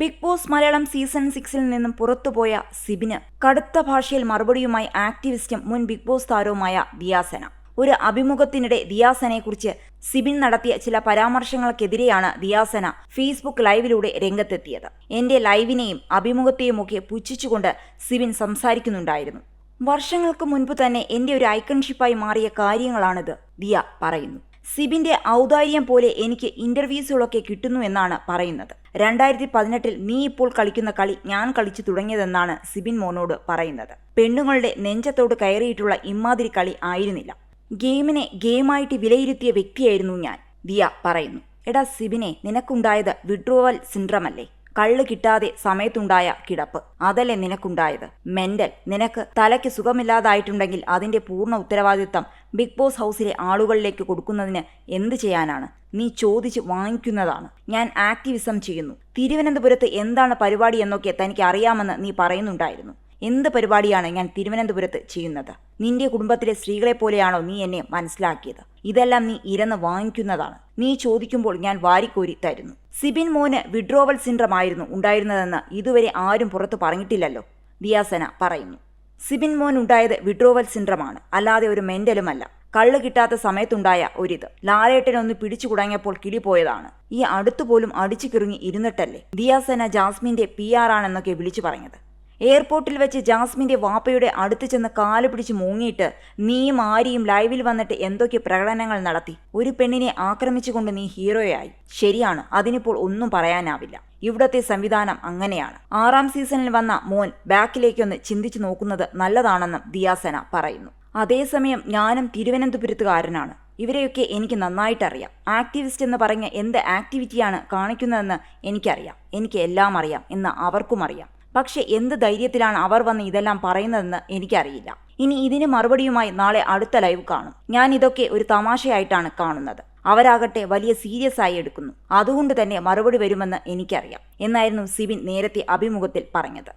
Big boss Malayalam season സിക്സിൽ നിന്നും പുറത്തുപോയ സിബിന് കടുത്ത ഭാഷയിൽ മറുപടിയുമായി ആക്ടിവിസ്റ്റും മുൻ ബിഗ് ബോസ് താരവുമായ ദിയാസന. ഒരു അഭിമുഖത്തിനിടെ ദിയാസനയെക്കുറിച്ച് സിബിൻ നടത്തിയ ചില പരാമർശങ്ങൾക്കെതിരെയാണ് ദിയാസന ഫേസ്ബുക്ക് ലൈവിലൂടെ രംഗത്തെത്തിയത്. എന്റെ ലൈവിനെയും അഭിമുഖത്തെയുമൊക്കെ പുച്ഛിച്ചുകൊണ്ട് സിബിൻ സംസാരിക്കുന്നുണ്ടായിരുന്നു. വർഷങ്ങൾക്ക് മുൻപ് തന്നെ എന്റെ ഒരു ഐക്കൺഷിപ്പായി മാറിയ കാര്യങ്ങളാണിത് ദിയ പറയുന്നു. സിബിന്റെ ഔദാര്യം പോലെ എനിക്ക് ഇന്റർവ്യൂസുകളൊക്കെ കിട്ടുന്നു എന്നാണ് പറയുന്നത്. രണ്ടായിരത്തി പതിനെട്ടിൽ നീ ഇപ്പോൾ കളിക്കുന്ന കളി ഞാൻ കളിച്ചു തുടങ്ങിയതെന്നാണ് സിബിൻ മോനോട് പറയുന്നത്. പെണ്ണുങ്ങളുടെ നെഞ്ചത്തോട് കയറിയിട്ടുള്ള ഇമ്മാതിരി കളി ആയിരുന്നില്ല. ഗെയിമിനെ ഗെയിമായിട്ട് വിലയിരുത്തിയ വ്യക്തിയായിരുന്നു ഞാൻ ദിയ പറയുന്നു. എടാ സിബിനെ നിനക്കുണ്ടായത് വിഡ്രോവൽ സിൻഡ്രം അല്ലേ കള്ള് കിട്ടാതെ സമയത്തുണ്ടായ കിടപ്പ്. അതല്ലേ നിനക്കുണ്ടായത്? മെന്റൽ നിനക്ക് തലയ്ക്ക് സുഖമില്ലാതായിട്ടുണ്ടെങ്കിൽ അതിന്റെ പൂർണ ഉത്തരവാദിത്തം ബിഗ് ബോസ് ഹൗസിലെ ആളുകളിലേക്ക് കൊടുക്കുന്നതിന് എന്ത് ചെയ്യാനാണ്? നീ ചോദിച്ച് വാങ്ങിക്കുന്നതാണ്. ഞാൻ ആക്ടിവിസം ചെയ്യുന്നു. തിരുവനന്തപുരത്ത് എന്താണ് പരിപാടി എന്നൊക്കെ തനിക്ക് അറിയാമെന്ന് നീ പറയുന്നുണ്ടായിരുന്നു. എന്ത് പരിപാടിയാണ് ഞാൻ തിരുവനന്തപുരത്ത് ചെയ്യുന്നത്? നിന്റെ കുടുംബത്തിലെ സ്ത്രീകളെ പോലെയാണോ നീ എന്നെ മനസ്സിലാക്കിയത്? ഇതെല്ലാം നീ ഇരന്ന് വാങ്ങിക്കുന്നതാണ്. നീ ചോദിക്കുമ്പോൾ ഞാൻ വാരിക്കോരി തരുന്നു. സിബിൻ മോന് വിഡ്രോവൽ സിൻഡ്രം ആയിരുന്നു ഉണ്ടായിരുന്നതെന്ന് ഇതുവരെ ആരും പുറത്തു പറഞ്ഞിട്ടില്ലല്ലോ. ദിയാസന പറയുന്നു. സിബിൻ മോൻ ഉണ്ടായത് വിഡ്രോവൽ സിൻഡ്രമാണ്. അല്ലാതെ ഒരു മെന്റലുമല്ല. കള്ള് കിട്ടാത്ത സമയത്തുണ്ടായ ഒരിത്. ലാലേട്ടനൊന്ന് പിടിച്ചു കുടങ്ങിയപ്പോൾ കിളി പോയതാണ്. ഈ അടുത്തുപോലും അടിച്ചു കിറുങ്ങി ഇരുന്നിട്ടല്ലേ? ദിയാസന ജാസ്മിന്റെ പി ആർ ആണെന്നൊക്കെ വിളിച്ചു പറഞ്ഞത്. എയർപോർട്ടിൽ വെച്ച് ജാസ്മിന്റെ വാപ്പയുടെ അടുത്ത് ചെന്ന് കാൽ പിടിച്ച് മൂങ്ങിയിട്ട് നീയും ആരിയും ലൈവിൽ വന്നിട്ട് എന്തൊക്കെ പ്രകടനങ്ങൾ നടത്തി? ഒരു പെണ്ണിനെ ആക്രമിച്ചുകൊണ്ട് നീ ഹീറോയായി. ശരിയാണ് അതിനിപ്പോൾ ഒന്നും പറയാനാവില്ല. ഇവിടത്തെ സംവിധാനം അങ്ങനെയാണ്. ആറാം സീസണിൽ വന്ന മോൻ ബാക്കിലേക്കൊന്ന് ചിന്തിച്ചു നോക്കുന്നത് നല്ലതാണെന്നും ദിയാസന പറയുന്നു. അതേസമയം ഞാനും തിരുവനന്തപുരത്തുകാരനാണ്. ഇവരെയൊക്കെ എനിക്ക് നന്നായിട്ടറിയാം. ആക്ടിവിസ്റ്റ് എന്ന് പറഞ്ഞ എന്ത് ആക്ടിവിറ്റിയാണ് കാണിക്കുന്നതെന്ന് എനിക്കറിയാം. എനിക്ക് എല്ലാം അറിയാം എന്ന് അവർക്കും അറിയാം. പക്ഷെ എന്ത് ധൈര്യത്തിലാണ് അവർ വന്ന് ഇതെല്ലാം പറയുന്നതെന്ന് എനിക്കറിയില്ല. ഇനി ഇതിന് മറുപടിയുമായി നാളെ അടുത്ത ലൈവ് കാണും. ഞാൻ ഇതൊക്കെ ഒരു തമാശയായിട്ടാണ് കാണുന്നത്. അവരാകട്ടെ വലിയ സീരിയസ് ആയി എടുക്കുന്നു. അതുകൊണ്ട് തന്നെ മറുപടി വരുമെന്ന് എനിക്കറിയാം. എന്നായിരുന്നു സിബിൻ നേരത്തെ അഭിമുഖത്തിൽ പറഞ്ഞത്.